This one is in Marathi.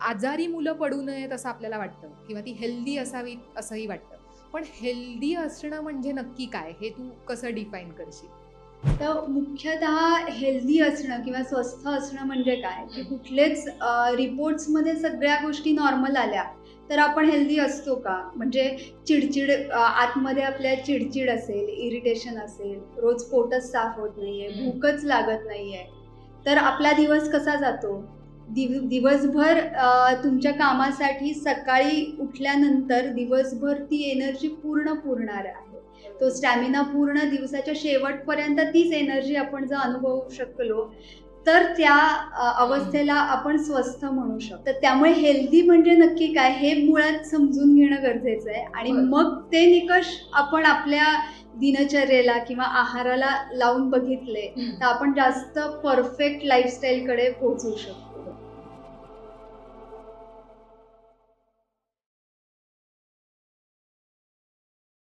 आजारी मुलं पडू नयेत असं आपल्याला वाटतं. किंवा ती हेल्दी असावीत असंही वाटतं. पण हेल्दी असणं म्हणजे नक्की काय? हे तू कसं डिफाईन करशील? तर मुख्यतः हेल्दी असणं किंवा स्वस्थ असणं म्हणजे काय? की कुठलेच रिपोर्ट्समध्ये सगळ्या गोष्टी नॉर्मल आल्या तर आपण हेल्दी असतो का? म्हणजे चिडचिड आतमध्ये आपल्या चिडचिड असेल इरिटेशन असेल रोज पोटच साफ होत नाहीये भूकच लागत नाहीये तर आपला दिवस कसा जातो? दिव दिवसभर तुमच्या कामासाठी सकाळी उठल्यानंतर दिवसभर ती एनर्जी पूर्ण पुरणार आहे. तो स्टॅमिना पूर्ण दिवसाच्या शेवटपर्यंत तीच एनर्जी आपण जर अनुभवू शकलो तर त्या अवस्थेला आपण स्वस्थ म्हणू शकतो. तर त्यामुळे हेल्दी म्हणजे नक्की काय? हे मुळात समजून घेणं गरजेचं आहे. आणि. मग ते निकष आपण आपल्या दिनचर्येला किंवा आहाराला लावून बघितले तर आपण जास्त परफेक्ट लाईफस्टाईलकडे पोहोचू शकतो.